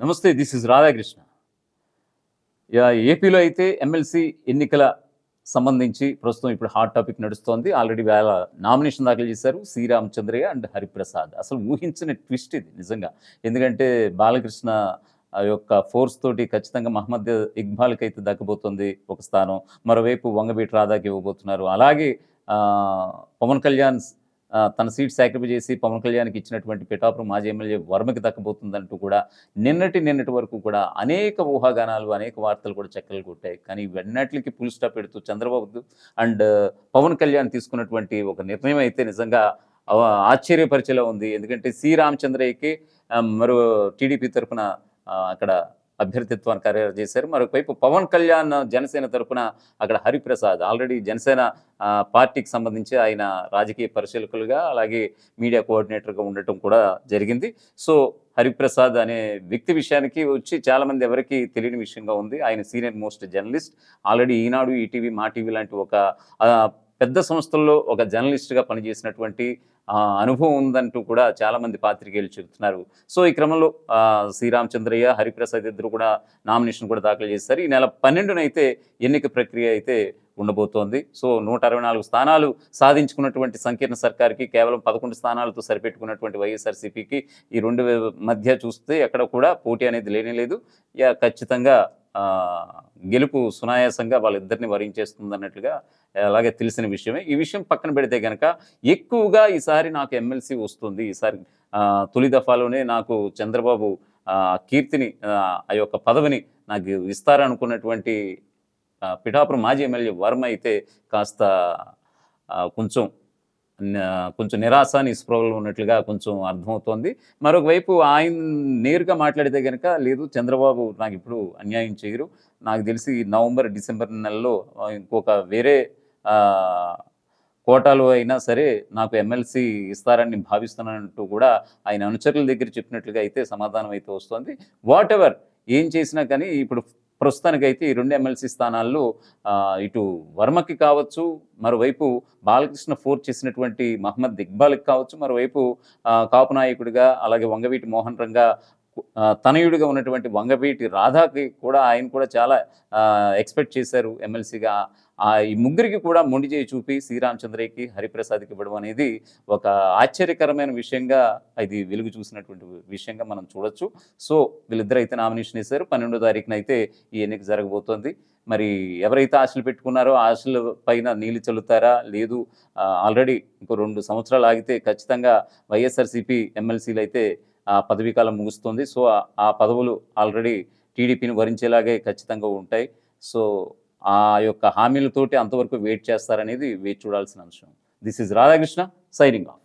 నమస్తే this is Radhakrishna. Yeah, ఏపీలో అయితే ఎమ్మెల్సీ ఎన్నికల సంబంధించి ప్రస్తుతం ఇప్పుడు హాట్ టాపిక్ నడుస్తోంది. ఆల్రెడీ వేళ నామినేషన్ దాఖలు చేశారు శ్రీరామచంద్రయ్య అండ్ హరిప్రసాద్. అసలు ఊహించిన ట్విస్ట్ ఇది నిజంగా. ఎందుకంటే బాలకృష్ణ ఆ యొక్క ఫోర్స్ తోటి ఖచ్చితంగా మహమ్మద్ ఇక్బాల్కి అయితే దక్కబోతుంది ఒక స్థానం. మరోవైపు వంగబీటి రాధాకి ఇవ్వబోతున్నారు. అలాగే పవన్ కళ్యాణ్ తన సీట్ సాక్రిఫై చేసి పవన్ కళ్యాణ్కి ఇచ్చినటువంటి పిఠాపురం మాజీ ఎమ్మెల్యే వర్మకి దక్కబోతుందంటూ కూడా నిన్నటి నిన్నటి వరకు కూడా అనేక ఊహాగానాలు అనేక వార్తలు కూడా చెక్కలు కొట్టాయి. కానీ వెన్నట్లకి పుల్ స్టాప్ పెడుతూ చంద్రబాబు అండ్ పవన్ కళ్యాణ్ తీసుకున్నటువంటి ఒక నిర్ణయం అయితే నిజంగా ఆశ్చర్యపరిచేలా ఉంది. ఎందుకంటే సి రామచంద్రయ్యకి మరో టీడీపీ తరఫున అక్కడ అభ్యర్థిత్వాన్ని ఖరారు చేశారు. మరొకవైపు పవన్ కళ్యాణ్ జనసేన తరఫున అక్కడ హరిప్రసాద్ ఆల్రెడీ జనసేన పార్టీకి సంబంధించి ఆయన రాజకీయ పరిశీలకులుగా అలాగే మీడియా కోఆర్డినేటర్గా ఉండటం కూడా జరిగింది. సో హరిప్రసాద్ అనే వ్యక్తి విషయానికి వచ్చి చాలామంది ఎవరికి తెలియని విషయంగా ఉంది. ఆయన senior most journalist. Already Eenadu ETV Maa TV లాంటి ఒక పెద్ద సంస్థల్లో ఒక జర్నలిస్ట్గా పనిచేసినటువంటి అనుభవం ఉందంటూ కూడా చాలామంది పాత్రికేయులు చెబుతున్నారు. సో ఈ క్రమంలో శ్రీరామచంద్రయ్య హరిప్రసాద్ ఇద్దరు కూడా నామినేషన్ కూడా దాఖలు చేశారు. ఈ నెల పన్నెండునైతే ఎన్నిక ప్రక్రియ అయితే ఉండబోతోంది. సో నూట అరవై నాలుగు స్థానాలు సాధించుకున్నటువంటి సంకీర్ణ సర్కార్కి కేవలం పదకొండు స్థానాలతో సరిపెట్టుకున్నటువంటి వైఎస్ఆర్సీపీకి ఈ రెండు మధ్య చూస్తే ఎక్కడ కూడా పోటీ అనేది లేనే లేదు. ఖచ్చితంగా గెలుపు సునాయాసంగా వాళ్ళిద్దరిని వరించేస్తుంది అన్నట్లుగా అలాగే తెలిసిన విషయమే. ఈ విషయం పక్కన పెడితే కనుక ఎక్కువగా ఈసారి నాకు ఎమ్మెల్సీ వస్తుంది. ఈసారి తొలి దఫాలోనే నాకు చంద్రబాబు కీర్తిని ఆ, యొక్క పదవిని నాకు ఇస్తారనుకున్నటువంటి పిఠాపురం మాజీ ఎమ్మెల్యే వర్మ అయితే కాస్త కొంచెం కొంచెం నిరాశ నిస్పృహలు ఉన్నట్లుగా కొంచెం అర్థమవుతోంది. మరొకవైపు ఆయన నేరుగా మాట్లాడితే కనుక లేదు చంద్రబాబు నాకు ఇప్పుడు అన్యాయం చేయరు. నాకు తెలిసి నవంబర్ డిసెంబర్ నెలలో ఇంకొక వేరే కోటాలో అయినా సరే నాకు ఎమ్మెల్సీ ఇస్తారని భావిస్తున్నానంటూ కూడా ఆయన అనుచరుల దగ్గర చెప్పినట్లుగా అయితే సమాధానం అయితే వస్తుంది. వాట్ ఎవర్ ఏం చేసినా కానీ ఇప్పుడు ప్రస్తుతానికైతే ఈ రెండు ఎమ్మెల్సీ స్థానాల్లో ఇటు వర్మకి కావచ్చు మరోవైపు బాలకృష్ణ ఫోర్ చేసినటువంటి మహమ్మద్ ఇక్బాల్కి కావచ్చు మరోవైపు కాపు నాయకుడిగా అలాగే వంగవీటి మోహన్ రంగా తనయుడిగా ఉన్నటువంటి వంగవీటి రాధాకి కూడా ఆయన కూడా చాలా ఎక్స్పెక్ట్ చేశారు ఎమ్మెల్సీగా. ఆ ఈ ముగ్గురికి కూడా మొండి చేయి చూపి శ్రీరామచంద్రయ్యకి హరిప్రసాద్కి ఇవ్వడం అనేది ఒక ఆశ్చర్యకరమైన విషయంగా ఇది వెలుగు చూసినటువంటి విషయంగా మనం చూడొచ్చు. సో వీళ్ళిద్దరు అయితే నామినేషన్ వేశారు. పన్నెండో తారీఖున అయితే ఈ ఎన్నిక జరగబోతోంది. మరి ఎవరైతే ఆశలు పెట్టుకున్నారో ఆశల పైన నీళ్ళు చల్లుతారా? లేదు. ఆల్రెడీ ఇంకో రెండు సంవత్సరాలు ఆగితే ఖచ్చితంగా వైఎస్ఆర్సీపీ ఎమ్మెల్సీలు అయితే పదవీ కాలం ముగుస్తుంది. సో ఆ- పదవులు ఆల్రెడీ టీడీపీని వరించేలాగే ఖచ్చితంగా ఉంటాయి. సో ఆ యొక్క హామీలతోటి అంతవరకు వెయిట్ చేస్తారనేది వేచి చూడాల్సిన అంశం. This is Radhakrishna signing off